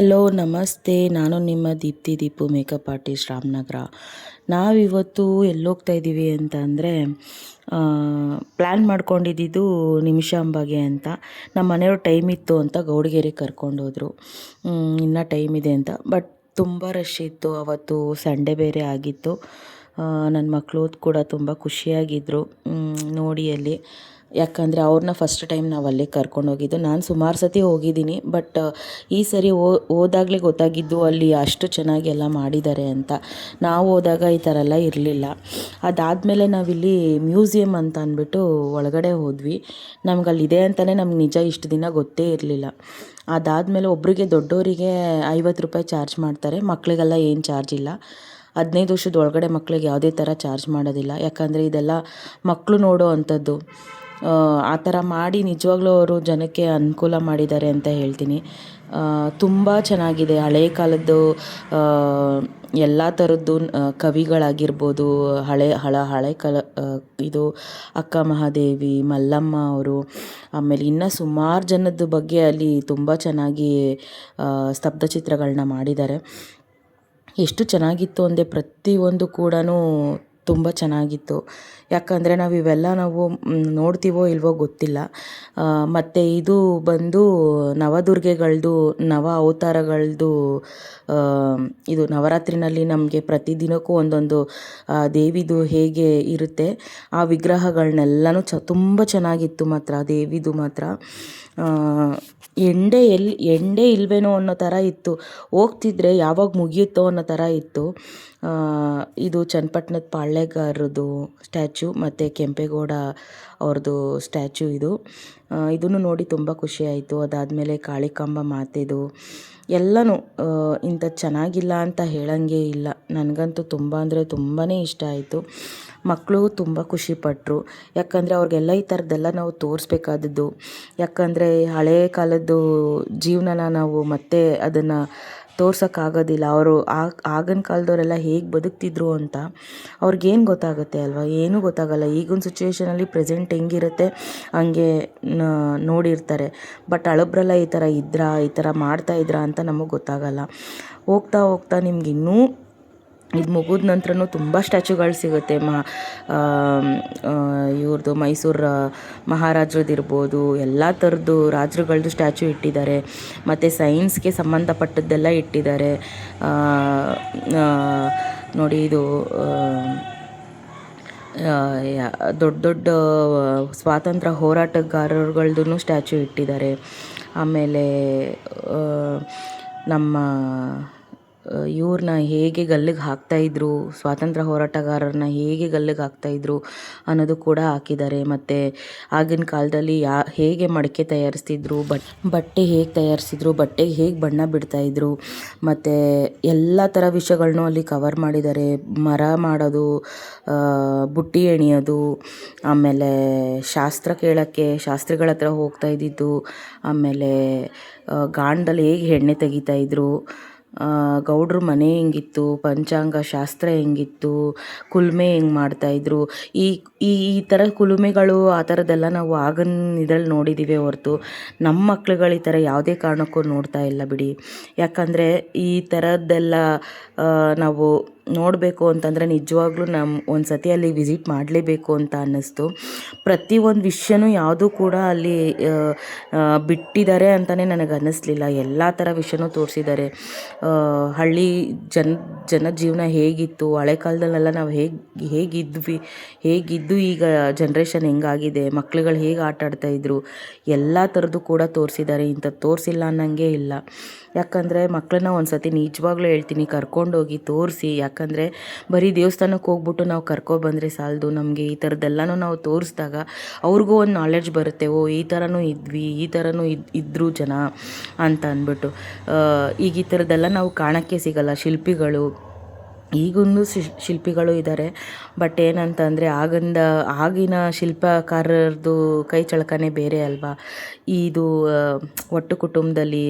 Hello, ನಮಸ್ತೆ. ನಾನು ನಿಮ್ಮ ದೀಪ್ತಿ ದೀಪು ಮೇಕಪ್ ಆರ್ಟಿಸ್ಟ್ ರಾಮನಗರ. ನಾವಿವತ್ತು ಎಲ್ಲೋಗ್ತಾ ಇದ್ದೀವಿ ಅಂತ ಅಂದರೆ ಪ್ಲ್ಯಾನ್ ಮಾಡ್ಕೊಂಡಿದ್ದು ನಿಮಿಷಾಂಬಗೆ ಅಂತ. ನಮ್ಮ ಮನೆಯವ್ರು ಟೈಮ್ ಇತ್ತು ಅಂತ ಗೌಡಗೆರೆ ಕರ್ಕೊಂಡೋದ್ರು ಇನ್ನೂ ಟೈಮ್ ಇದೆ ಅಂತ. ಬಟ್ ತುಂಬ ರಶ್ ಇತ್ತು. ಅವತ್ತು ಸಂಡೇ ಬೇರೆ ಆಗಿತ್ತು. ನನ್ನ ಮಕ್ಕಳು ಕೂಡ ತುಂಬ ಖುಷಿಯಾಗಿದ್ದರು ನೋಡಿ ಅಲ್ಲಿ. ಯಾಕಂದರೆ ಅವ್ರನ್ನ ಫಸ್ಟ್ ಟೈಮ್ ನಾವು ಅಲ್ಲಿಗೆ ಕರ್ಕೊಂಡೋಗಿದ್ದು ನಾನು ಸುಮಾರು ಸತಿ ಹೋಗಿದ್ದೀನಿ ಬಟ್ ಈ ಸರಿ ಹೋದಾಗಲೇ ಗೊತ್ತಾಗಿದ್ದು ಅಲ್ಲಿ ಅಷ್ಟು ಚೆನ್ನಾಗಿ ಎಲ್ಲ ಮಾಡಿದ್ದಾರೆ ಅಂತ. ನಾವು ಹೋದಾಗ ಈ ಥರ ಎಲ್ಲ ಇರಲಿಲ್ಲ. ಅದಾದಮೇಲೆ ನಾವಿಲ್ಲಿ ಮ್ಯೂಸಿಯಮ್ ಅಂತ ಅಂದ್ಬಿಟ್ಟು ಒಳಗಡೆ ಹೋದ್ವಿ. ನಮ್ಗೆ ಅಲ್ಲಿದೆ ಅಂತಲೇ ನಮ್ಗೆ ನಿಜ ಇಷ್ಟು ದಿನ ಗೊತ್ತೇ ಇರಲಿಲ್ಲ. ಅದಾದಮೇಲೆ ಒಬ್ಬರಿಗೆ ದೊಡ್ಡವರಿಗೆ ಐವತ್ತು ರೂಪಾಯಿ ಚಾರ್ಜ್ ಮಾಡ್ತಾರೆ. ಮಕ್ಕಳಿಗೆಲ್ಲ ಏನು ಚಾರ್ಜ್ ಇಲ್ಲ. ಹದಿನೈದು ವರ್ಷದ ಒಳಗಡೆ ಮಕ್ಕಳಿಗೆ ಯಾವುದೇ ಥರ ಚಾರ್ಜ್ ಮಾಡೋದಿಲ್ಲ. ಯಾಕಂದರೆ ಇದೆಲ್ಲ ಮಕ್ಕಳು ನೋಡೋ ಅಂಥದ್ದು. ಆ ಥರ ಮಾಡಿ ನಿಜವಾಗ್ಲೂ ಅವರು ಜನಕ್ಕೆ ಅನುಕೂಲ ಮಾಡಿದ್ದಾರೆ ಅಂತ ಹೇಳ್ತೀನಿ. ತುಂಬ ಚೆನ್ನಾಗಿದೆ. ಹಳೆ ಕಾಲದ್ದು ಎಲ್ಲ ಥರದ್ದು ಕವಿಗಳಾಗಿರ್ಬೋದು, ಹಳೆ, ಹಳ, ಹಳೆ ಕಾಲ ಇದು ಅಕ್ಕ ಮಹಾದೇವಿ, ಮಲ್ಲಮ್ಮ ಅವರು, ಆಮೇಲೆ ಇನ್ನೂ ಸುಮಾರು ಜನದ ಬಗ್ಗೆ ಅಲ್ಲಿ ತುಂಬ ಚೆನ್ನಾಗಿ ಸ್ತಬ್ಧ ಚಿತ್ರಗಳನ್ನ ಮಾಡಿದ್ದಾರೆ. ಎಷ್ಟು ಚೆನ್ನಾಗಿತ್ತು ಅಂದರೆ ಪ್ರತಿಯೊಂದು ಕೂಡ ತುಂಬ ಚೆನ್ನಾಗಿತ್ತು. ಯಾಕಂದರೆ ನಾವು ಇವೆಲ್ಲ ನಾವು ನೋಡ್ತೀವೋ ಇಲ್ವೋ ಗೊತ್ತಿಲ್ಲ. ಮತ್ತು ಇದು ಬಂದು ನವದುರ್ಗೆಗಳದ್ದು ನವ ಅವತಾರಗಳದ್ದು ಇದು ನವರಾತ್ರಿನಲ್ಲಿ ನಮಗೆ ಪ್ರತಿದಿನಕ್ಕೂ ಒಂದೊಂದು ದೇವಿದು ಹೇಗೆ ಇರುತ್ತೆ, ಆ ವಿಗ್ರಹಗಳನ್ನೆಲ್ಲನೂ ಚ, ತುಂಬ ಚೆನ್ನಾಗಿತ್ತು ಮಾತ್ರ ದೇವಿದು ಮಾತ್ರ. ಎಂಡೆ ಎಲ್ಲಿ ಎಂಡೆ ಇಲ್ವೇನೋ ಅನ್ನೋ ಥರ ಇತ್ತು. ಹೋಗ್ತಿದ್ರೆ ಯಾವಾಗ ಮುಗಿಯುತ್ತೋ ಅನ್ನೋ ಥರ ಇತ್ತು. ಇದು ಚನ್ನಪಟ್ಟಣದ ಪಾಳ್ಯಗಾರರದು ಸ್ಟ್ಯಾಚು ಮತ್ತು ಕೆಂಪೇಗೌಡ ಅವ್ರದ್ದು ಸ್ಟ್ಯಾಚು ಇದು. ಇದನ್ನು ನೋಡಿ ತುಂಬ ಖುಷಿ ಆಯಿತು. ಅದಾದಮೇಲೆ ಕಾಳಿಕಾಂಬ ಮಾತೆದು ಎಲ್ಲನೂ ಇಂಥ ಚೆನ್ನಾಗಿಲ್ಲ ಅಂತ ಹೇಳೋಂಗೇ ಇಲ್ಲ. ನನಗಂತೂ ತುಂಬ ಅಂದರೆ ತುಂಬಾ ಇಷ್ಟ ಆಯಿತು. ಮಕ್ಕಳು ತುಂಬ ಖುಷಿಪಟ್ಟರು ಯಾಕಂದರೆ ಅವ್ರಿಗೆಲ್ಲ ಈ ಥರದ್ದೆಲ್ಲ ನಾವು ತೋರಿಸ್ಬೇಕಾದದ್ದು. ಯಾಕಂದರೆ ಹಳೆ ಕಾಲದ್ದು ಜೀವನನ ನಾವು ಮತ್ತೆ ಅದನ್ನು ತೋರ್ಸೋಕ್ಕಾಗೋದಿಲ್ಲ. ಅವರು ಆಗ, ಆಗಿನ ಕಾಲದವರೆಲ್ಲ ಹೇಗೆ ಬದುಕ್ತಿದ್ರು ಅಂತ ಅವ್ರಿಗೇನು ಗೊತ್ತಾಗುತ್ತೆ ಅಲ್ವಾ? ಏನೂ ಗೊತ್ತಾಗಲ್ಲ. ಈಗಿನ ಸಿಚುವೇಷನಲ್ಲಿ ಪ್ರೆಸೆಂಟ್ ಹೆಂಗಿರುತ್ತೆ ಹಂಗೆ ನೋಡಿರ್ತಾರೆ. ಬಟ್ ಹಳಬ್ರೆಲ್ಲ ಈ ಥರ ಇದ್ರಾ, ಈ ಥರ ಮಾಡ್ತಾಯಿದ್ರಾ ಅಂತ ನಮಗೆ ಗೊತ್ತಾಗಲ್ಲ. ಹೋಗ್ತಾ ಹೋಗ್ತಾ ನಿಮ್ಗೆ ಇನ್ನೂ ಇದು ಮುಗಿದ ನಂತರನೂ ತುಂಬ ಸ್ಟ್ಯಾಚುಗಳು ಸಿಗುತ್ತೆ. ಮ ಇವ್ರದ್ದು ಮೈಸೂರು ಮಹಾರಾಜ್ರದ್ದು ಇರ್ಬೋದು, ಎಲ್ಲ ಥರದ್ದು ರಾಜರುಗಳ್ದು ಸ್ಟ್ಯಾಚು ಇಟ್ಟಿದ್ದಾರೆ. ಮತ್ತು ಸೈನ್ಸ್ಗೆ ಸಂಬಂಧಪಟ್ಟದ್ದೆಲ್ಲ ಇಟ್ಟಿದ್ದಾರೆ. ನೋಡಿ ಇದು ದೊಡ್ಡ ದೊಡ್ಡ ಸ್ವಾತಂತ್ರ್ಯ ಹೋರಾಟಗಾರರುಗಳ್ದೂ ಸ್ಟ್ಯಾಚು ಇಟ್ಟಿದ್ದಾರೆ. ಆಮೇಲೆ ನಮ್ಮ ಇವ್ರನ್ನ ಹೇಗೆ ಗಲ್ಲಿಗೆ ಹಾಕ್ತಾಯಿದ್ರು ಸ್ವಾತಂತ್ರ್ಯ ಹೋರಾಟಗಾರರನ್ನ ಹೇಗೆ ಗಲ್ಲಿಗೆ ಹಾಕ್ತಾಯಿದ್ರು ಅನ್ನೋದು ಕೂಡ ಹಾಕಿದ್ದಾರೆ. ಮತ್ತು ಆಗಿನ ಕಾಲದಲ್ಲಿ ಯಾ, ಹೇಗೆ ಮಡಿಕೆ ತಯಾರಿಸ್ತಿದ್ರು, ಬಟ್, ಬಟ್ಟೆ ಹೇಗೆ ತಯಾರಿಸಿದ್ರು ಬಟ್ಟೆಗೆ ಹೇಗೆ ಬಣ್ಣ ಬಿಡ್ತಾಯಿದ್ರು ಮತ್ತು ಎಲ್ಲ ಥರ ವಿಷಯಗಳನ್ನೂ ಅಲ್ಲಿ ಕವರ್ ಮಾಡಿದ್ದಾರೆ. ಮರ ಮಾಡೋದು ಬುಟ್ಟಿ ಎಣಿಯೋದು, ಆಮೇಲೆ ಶಾಸ್ತ್ರ ಕೇಳೋಕ್ಕೆ ಶಾಸ್ತ್ರಿಗಳ ಹತ್ರ ಹೋಗ್ತಾ ಇದ್ದಿದ್ದು, ಆಮೇಲೆ ಗಾಂಡಲ್ಲಿ ಹೇಗೆ ಎಣ್ಣೆ ತೆಗಿತಾಯಿದ್ರು ಗೌಡ್ರ ಮನೆ ಹೆಂಗಿತ್ತು ಪಂಚಾಂಗ ಶಾಸ್ತ್ರ ಹೆಂಗಿತ್ತು ಕುಲ್ಮೆ ಹೆಂಗೆ ಮಾಡ್ತಾಯಿದ್ರು ಈ ಈ ಈ ಥರ ಕುಲುಮೆಗಳು ಆ ಥರದ್ದೆಲ್ಲ ನಾವು ಆಗಿನ ಇದ್ರಲ್ಲಿ ನೋಡಿದ್ದೀವಿ ಹೊರತು. ನಮ್ಮ ಮಕ್ಳುಗಳು ಈ ಥರ ಯಾವುದೇ ಕಾರಣಕ್ಕೂ ನೋಡ್ತಾ ಇಲ್ಲ ಬಿಡಿ. ಯಾಕಂದರೆ ಈ ಥರದ್ದೆಲ್ಲ ನಾವು ನೋಡಬೇಕು ಅಂತಂದರೆ ನಿಜವಾಗ್ಲೂ ನಮ್ಮ ಒಂದು ಸತಿ ಅಲ್ಲಿ ವಿಸಿಟ್ ಮಾಡಲೇಬೇಕು ಅಂತ ಅನ್ನಿಸ್ತು. ಪ್ರತಿಯೊಂದು ವಿಷಯನೂ ಯಾವುದೂ ಕೂಡ ಅಲ್ಲಿ ಬಿಟ್ಟಿದ್ದಾರೆ ಅಂತಲೇ ನನಗೆ ಅನ್ನಿಸ್ಲಿಲ್ಲ. ಎಲ್ಲ ಥರ ವಿಷಯನೂ ತೋರಿಸಿದ್ದಾರೆ. ಹಳ್ಳಿ ಜನ ಜನ ಜೀವನ ಹೇಗಿತ್ತು? ಹಳೆ ಕಾಲದಲ್ಲೆಲ್ಲ ನಾವು ಹೇಗೆ, ಹೇಗಿದ್ವಿ ಹೇಗಿದ್ದು ಈಗ ಜನ್ರೇಷನ್ ಹೆಂಗಾಗಿದೆ, ಮಕ್ಳುಗಳು ಹೇಗೆ ಆಟ ಆಡ್ತಾಯಿದ್ರು ಎಲ್ಲ ಥರದ್ದು ಕೂಡ ತೋರಿಸಿದ್ದಾರೆ. ಇಂಥದ್ದು ತೋರಿಸಿಲ್ಲ ಅನ್ನಂಗೆ ಇಲ್ಲ. ಯಾಕಂದರೆ ಮಕ್ಕಳನ್ನ ಒಂದು ಸತಿ ನಿಜವಾಗ್ಲೂ ಹೇಳ್ತೀನಿ, ಕರ್ಕೊಂಡೋಗಿ ತೋರಿಸಿ. ಯಾಕಂದರೆ ಬರೀ ದೇವಸ್ಥಾನಕ್ಕೆ ಹೋಗ್ಬಿಟ್ಟು ನಾವು ಕರ್ಕೊಬಂದರೆ ಸಾಲದು. ನಮಗೆ ಈ ಥರದ್ದೆಲ್ಲನೂ ನಾವು ತೋರಿಸಿದಾಗ ಅವ್ರಿಗೂ ಒಂದು ನಾಲೆಡ್ಜ್ ಬರುತ್ತೆ, ಓ, ಈ ಥರನೂ ಇದ್ವಿ, ಈ ಥರನೂ ಇದ್ ಇದ್ದರು ಜನ ಅಂತ ಅಂದ್ಬಿಟ್ಟು. ಈಗ ಈ ಥರದ್ದೆಲ್ಲ ನಾವು ಕಾಣೋಕ್ಕೆ ಸಿಗಲ್ಲ. ಶಿಲ್ಪಿಗಳು ಈಗೂ ಶಿಲ್ಪಿಗಳು ಇದ್ದಾರೆ ಬಟ್ ಏನಂತಂದರೆ ಆಗಿಂದ, ಆಗಿನ ಶಿಲ್ಪಕಾರರದು ಕೈ ಚಳಕನೇ ಬೇರೆ ಅಲ್ವಾ? ಇದು ಒಟ್ಟು ಕುಟುಂಬದಲ್ಲಿ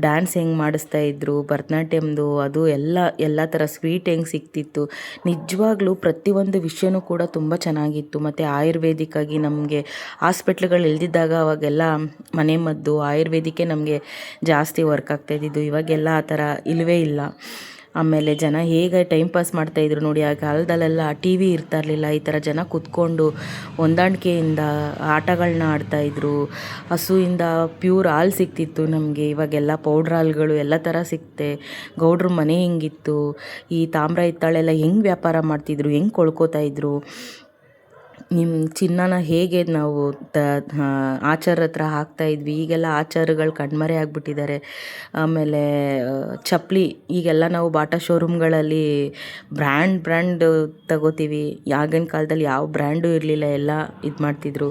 ಡ್ಯಾನ್ಸ್ ಹೆಂಗೆ ಮಾಡಿಸ್ತಾ ಇದ್ದರು ಭರತನಾಟ್ಯಮ್ದು ಅದು ಎಲ್ಲ ಎಲ್ಲ ಥರ ಸ್ವೀಟ್ ಹೆಂಗೆ ಸಿಗ್ತಿತ್ತು ನಿಜವಾಗ್ಲೂ ಪ್ರತಿಯೊಂದು ವಿಷಯನೂ ಕೂಡ ತುಂಬ ಚೆನ್ನಾಗಿತ್ತು. ಮತ್ತು ಆಯುರ್ವೇದಿಕ್ಕಾಗಿ ನಮಗೆ ಹಾಸ್ಪಿಟ್ಲ್ಗಳು ಇಲ್ದಿದ್ದಾಗ ಅವಾಗೆಲ್ಲ ಮನೆ ಮದ್ದು ನಮಗೆ ಜಾಸ್ತಿ ವರ್ಕ್ ಆಗ್ತಾ ಇದ್ದಿದ್ದು, ಇವಾಗೆಲ್ಲ ಆ ಥರ ಇಲ್ಲವೇ ಇಲ್ಲ. ಆಮೇಲೆ ಜನ ಹೇಗೆ ಟೈಮ್ ಪಾಸ್ ಮಾಡ್ತಾಯಿದ್ರು ನೋಡಿ, ಆ ಕಾಲದಲ್ಲೆಲ್ಲ ಟಿ ವಿ ಇರ್ತಾ ಇರಲಿಲ್ಲ, ಈ ಥರ ಜನ ಕೂತ್ಕೊಂಡು ಹೊಂದಾಣಿಕೆಯಿಂದ ಆಟಗಳನ್ನ ಆಡ್ತಾಯಿದ್ರು ಹಸುವಿಂದ ಪ್ಯೂರ್ ಹಾಲು ಸಿಗ್ತಿತ್ತು ನಮಗೆ, ಇವಾಗೆಲ್ಲ ಪೌಡ್ರ್ ಹಾಲ್ಗಳು ಎಲ್ಲ ಥರ ಸಿಕ್ತೆ. ಗೌಡ್ರ ಮನೆ ಹೆಂಗಿತ್ತು, ಈ ತಾಮ್ರ ಹಿತ್ತಾಳೆಲ್ಲ ಹೆಂಗೆ ವ್ಯಾಪಾರ ಮಾಡ್ತಿದ್ರು, ಹೆಂಗೆ ಕೊಳ್ಕೋತಾ ಇದ್ರು. ನಿಮ್ಮ ಚಿನ್ನನ ಹೇಗೆ ನಾವು ತ ಆಚಾರ ಹತ್ರ ಹಾಕ್ತಾ ಇದ್ವಿ, ಈಗೆಲ್ಲ ಆಚಾರಗಳು ಕಣ್ಮರೆ ಆಗಿಬಿಟ್ಟಿದ್ದಾರೆ ಆಮೇಲೆ ಚಪ್ಪಲಿ ಈಗೆಲ್ಲ ನಾವು ಬಾಟಾ ಶೋರೂಮ್ಗಳಲ್ಲಿ ಬ್ರ್ಯಾಂಡ್ ಬ್ರ್ಯಾಂಡ್ ತಗೋತೀವಿ. ಆಗಿನ ಕಾಲದಲ್ಲಿ ಯಾವ ಬ್ರ್ಯಾಂಡು ಇರಲಿಲ್ಲ, ಎಲ್ಲ ಇದು ಮಾಡ್ತಿದ್ರು.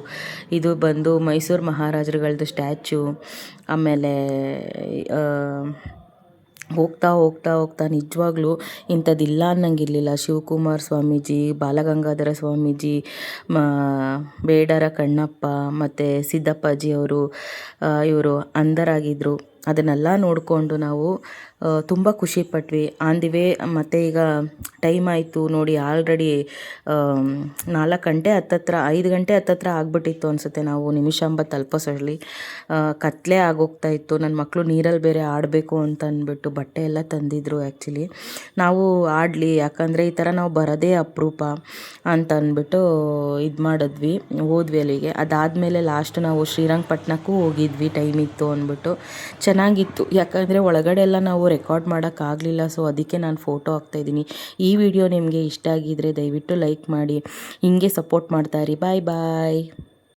ಇದು ಬಂದು ಮೈಸೂರು ಮಹಾರಾಜರುಗಳದ್ದು ಸ್ಟ್ಯಾಚು, ಆಮೇಲೆ ಹೋಗ್ತಾ ಹೋಗ್ತಾ ಹೋಗ್ತಾ ನಿಜವಾಗ್ಲೂ ಇಂಥದ್ದಿಲ್ಲ ಅನ್ನಂಗಿರಲಿಲ್ಲ. ಶಿವಕುಮಾರ್ ಸ್ವಾಮೀಜಿ, ಬಾಲಗಂಗಾಧರ ಸ್ವಾಮೀಜಿ ಬೇಡರ ಕಣ್ಣಪ್ಪ ಮತ್ತು ಸಿದ್ದಪ್ಪಾಜಿ ಅವರು ಇವರು ಅಂಧರಾಗಿದ್ದರು ಅದನ್ನೆಲ್ಲ ನೋಡಿಕೊಂಡು ನಾವು ತುಂಬ ಖುಷಿಪಟ್ವಿ ಆನ್ ದಿ ವೇ ಮತ್ತು ಈಗ ಟೈಮ್ ಆಯಿತು ನೋಡಿ ಆಲ್ರೆಡಿ ನಾಲ್ಕು ಗಂಟೆ ಹತ್ತತ್ರ, ಐದು ಗಂಟೆ ಹತ್ತತ್ರ ಆಗಿಬಿಟ್ಟಿತ್ತು ಅನಿಸುತ್ತೆ ನಾವು ನಿಮಿಷಾಂಬ ತಲುಪೋಸಲ್ಲಿ ಕತ್ಲೆ ಆಗೋಗ್ತಾ ಇತ್ತು. ನನ್ನ ಮಕ್ಕಳು ನೀರಲ್ಲಿ ಬೇರೆ ಆಡಬೇಕು ಅಂತ ಅಂದ್ಬಿಟ್ಟು ಬಟ್ಟೆ ಎಲ್ಲ ತಂದಿದ್ರು ಆ್ಯಕ್ಚುಲಿ ನಾವು ಆಡಲಿ, ಯಾಕಂದರೆ ಈ ಥರ ನಾವು ಬರೋದೇ ಅಪರೂಪ ಅಂತ ಅಂದ್ಬಿಟ್ಟು ಇದು ಮಾಡಿದ್ವಿ, ಹೋದ್ವಿ ಅಲ್ಲಿಗೆ. ಅದಾದಮೇಲೆ ಲಾಸ್ಟ್ ನಾವು ಶ್ರೀರಂಗಪಟ್ಟಣಕ್ಕೂ ಹೋಗಿದ್ವಿ ಟೈಮ್ ಇತ್ತು ಅಂದ್ಬಿಟ್ಟು. ಚೆನ್ನಾಗಿತ್ತು. ಯಾಕಂದರೆ ಒಳಗಡೆ ಎಲ್ಲ ನಾವು ರೆಕಾರ್ಡ್ ಮಾಡೋಕ್ಕಾಗಲಿಲ್ಲ ಸೊ ಅದಕ್ಕೆ ನಾನು ಫೋಟೋ ಹಾಕ್ತಾಯಿದ್ದೀನಿ ಈ ವಿಡಿಯೋ ನಿಮಗೆ ಇಷ್ಟ ಆಗಿದ್ದರೆ ದಯವಿಟ್ಟು ಲೈಕ್ ಮಾಡಿ, ಹಿಂಗೆ ಸಪೋರ್ಟ್ ಮಾಡ್ತಾಯಿರಿ ಬಾಯ್ ಬಾಯ್